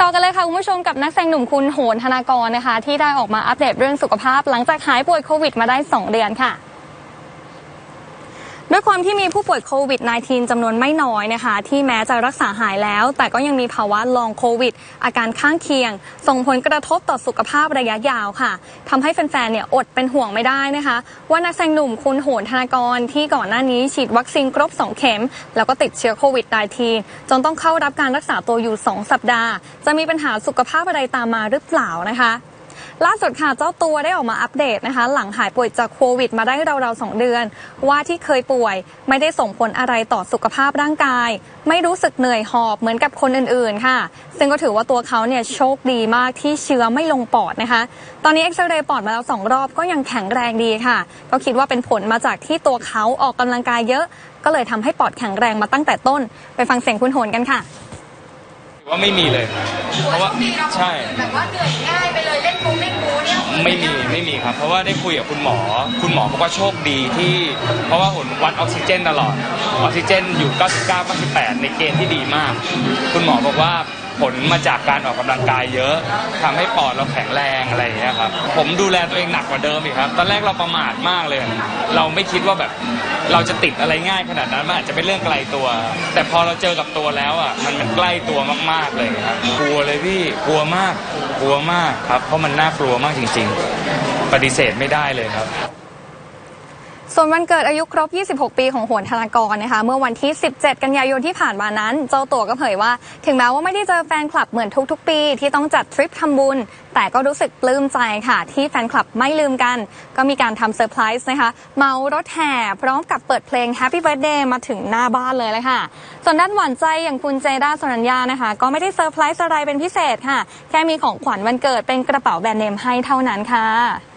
ต่อกันเลยค่ะ คุณผู้ชมกับนักแสดงหนุ่มคุณโหนธนากรนะคะ ที่ได้ออกมาอัปเดตเรื่องสุขภาพ หลังจากหายป่วยโควิดมาได้ 2 เดือนค่ะ ด้วยความที่มีผู้ป่วยโควิด -19 จำนวนไม่น้อยนะคะ ที่แม้จะรักษาหายแล้ว แต่ก็ยังมีภาวะลองโควิด อาการข้างเคียง ส่งผลกระทบต่อสุขภาพระยะยาวค่ะทำให้แฟนๆเนี่ยอดเป็นห่วงไม่ได้นะคะ ว่านักแสดงหนุ่มคุณโหนธนากรที่ก่อนหน้านี้ฉีดวัคซีนครบ 2 เข็ม แล้วก็ติดเชื้อโควิด -19 จนต้องเข้ารับการรักษาตัวอยู่ 2 สัปดาห์ จะมีปัญหาสุขภาพอะไรตามมาหรือเปล่านะคะ ล่าสุดค่ะเจ้าตัวได้ออกมาอัปเดตนะคะ หลังหายป่วยจากโควิด มาได้ราวๆสองเดือน ว่าที่เคยป่วย ไม่ได้ส่งผลอะไรต่อสุขภาพร่างกาย ไม่รู้สึกเหนื่อยหอบเหมือนกับคนอื่นๆค่ะ ซึ่งก็ถือว่าตัวเขาเนี่ยโชคดีมากที่เชื้อไม่ลงปอดนะคะ ตอนนี้เอ็กซเรย์ปอดมาแล้วสองรอบก็ยังแข็งแรงดีค่ะ ก็คิดว่าเป็นผลมาจากที่ตัวเขาออกกำลังกายเยอะ ก็เลยทำให้ปอดแข็งแรงมาตั้งแต่ต้น ไปฟังเสียงคุณโหนกันค่ะถือว่าไม่มีเลย เพราะว่าใช่แบบว่าเหนื่อยง่ายไปเลย ไม่มีไม่มีครับ เพราะว่าได้คุยกับคุณหมอ คุณหมอบอกว่าโชคดีที่ เพราะว่าหุ่นวัดออกซิเจนตลอดออกซิเจนอยู่ 99 98 ในเกณฑ์ที่ดีมาก คุณหมอบอกว่า ผลมาจากการออกกำลังกายเยอะทำให้ปอดเราแข็งแรงอะไรอย่างเงี้ยครับผมดูแลตัวเองหนักกว่าเดิมอีกครับ ตอนแรกเราประมาทมากเลย เราไม่คิดว่าแบบเราจะติดอะไรง่ายขนาดนั้นมันอาจจะเป็นเรื่องไกลตัว แต่พอเราเจอกับตัวแล้วอะมันมันใกล้ตัวมากๆเลยครับกลัวเลยพี่กลัวมากกลัวมากครับ เพราะมันน่ากลัวมากจริง ๆ ปฏิเสธไม่ได้เลยครับ ส่วนวันเกิดอายุครบ 26 ปีของโหนธนากรนะคะ เมื่อวันที่ 17 กันยายนที่ผ่านมานั้น เจ้าตัวก็เผยว่า ถึงแม้ว่าไม่ได้เจอแฟนคลับเหมือนทุกๆ ปี ที่ต้องจัดทริปทำบุญ แต่ก็รู้สึกปลื้มใจค่ะ ที่แฟนคลับไม่ลืมกัน ก็มีการทำเซอร์ไพรส์นะคะ เมารถแห่พร้อมกับเปิดเพลง Happy Birthday มาถึงหน้าบ้านเลยเลยค่ะ ส่วนด้านหวานใจอย่างคุณเจด้าสรัญญานะคะ ก็ไม่ได้เซอร์ไพรส์อะไรเป็นพิเศษค่ะ แค่มีของขวัญวันเกิดเป็นกระเป๋าแบรนด์เนมให้เท่านั้นค่ะ